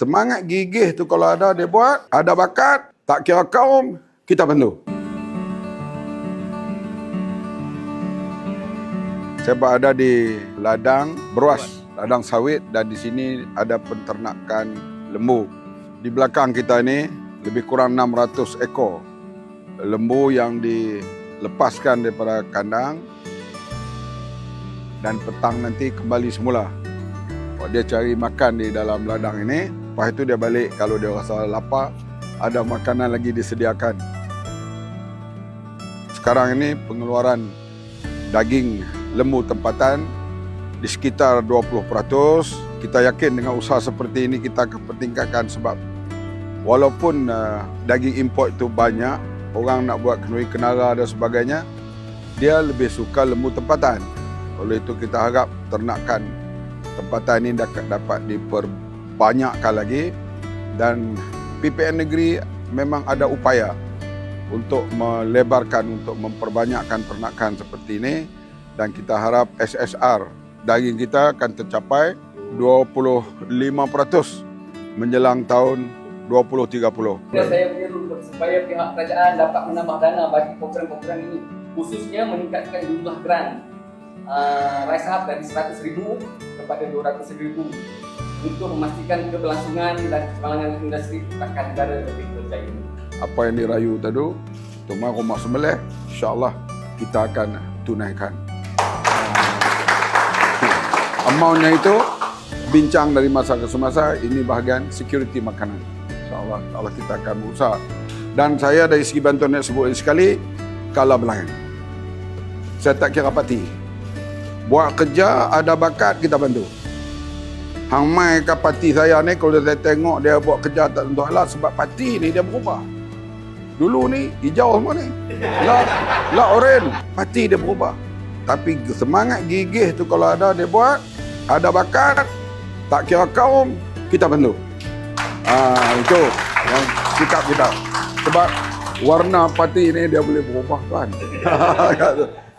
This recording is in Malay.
Semangat gigih tu kalau ada dia buat, ada bakat, tak kira kaum, kita bantu. Saya berada di ladang beruas, ladang sawit dan di sini ada penternakan lembu. Di belakang kita ini lebih kurang 600 ekor lembu yang dilepaskan daripada kandang dan petang nanti kembali semula. Dia cari makan di dalam ladang ini, lepas itu dia balik kalau dia rasa lapar, ada makanan lagi disediakan. Sekarang ini pengeluaran daging lembu tempatan di sekitar 20%. Kita yakin dengan usaha seperti ini kita akan pertingkatkan sebab walaupun uh, daging import itu banyak, orang nak buat kenduri kenara dan sebagainya, dia lebih suka lembu tempatan. Oleh itu kita harap ternakan tempatan ini dapat, dapat diperbanyakkan lagi. Dan PPN negeri memang ada upaya untuk melebarkan, untuk memperbanyakkan ternakan seperti ini. Dan kita harap SSR daging kita akan tercapai 25% menjelang tahun 2030. Dan saya menyeru supaya pihak kerajaan dapat menambah dana bagi program-program ini khususnya meningkatkan jumlah grant uh, Rise Up dari 100,000 kepada 200,000 untuk memastikan keberlangsungan dan kemalangan industri pertahanan negara lebih berjaya. Apa yang dirayu tadi, Tuan Rumah Sembelih, insyaAllah kita akan tunaikan. Amountnya itu bincang dari masa ke semasa, ini bahagian security makanan. InsyaAllah Allah kita akan berusaha. Dan saya dari segi bantuan yang sebut sekali, kalah belakang. Saya tak kira parti. Buat kerja, ada bakat, kita bantu. Hang mai ke parti saya ni, kalau saya tengok dia buat kerja tak tentu alat, sebab parti ni dia berubah. Dulu ni, hijau semua ni. Lah, lah oren. Parti dia berubah. Tapi semangat gigih tu kalau ada dia buat, ada bakat, tak kira kaum, kita bantu. Ah itu yang sikap kita. Sebab warna parti ni dia boleh berubah kan.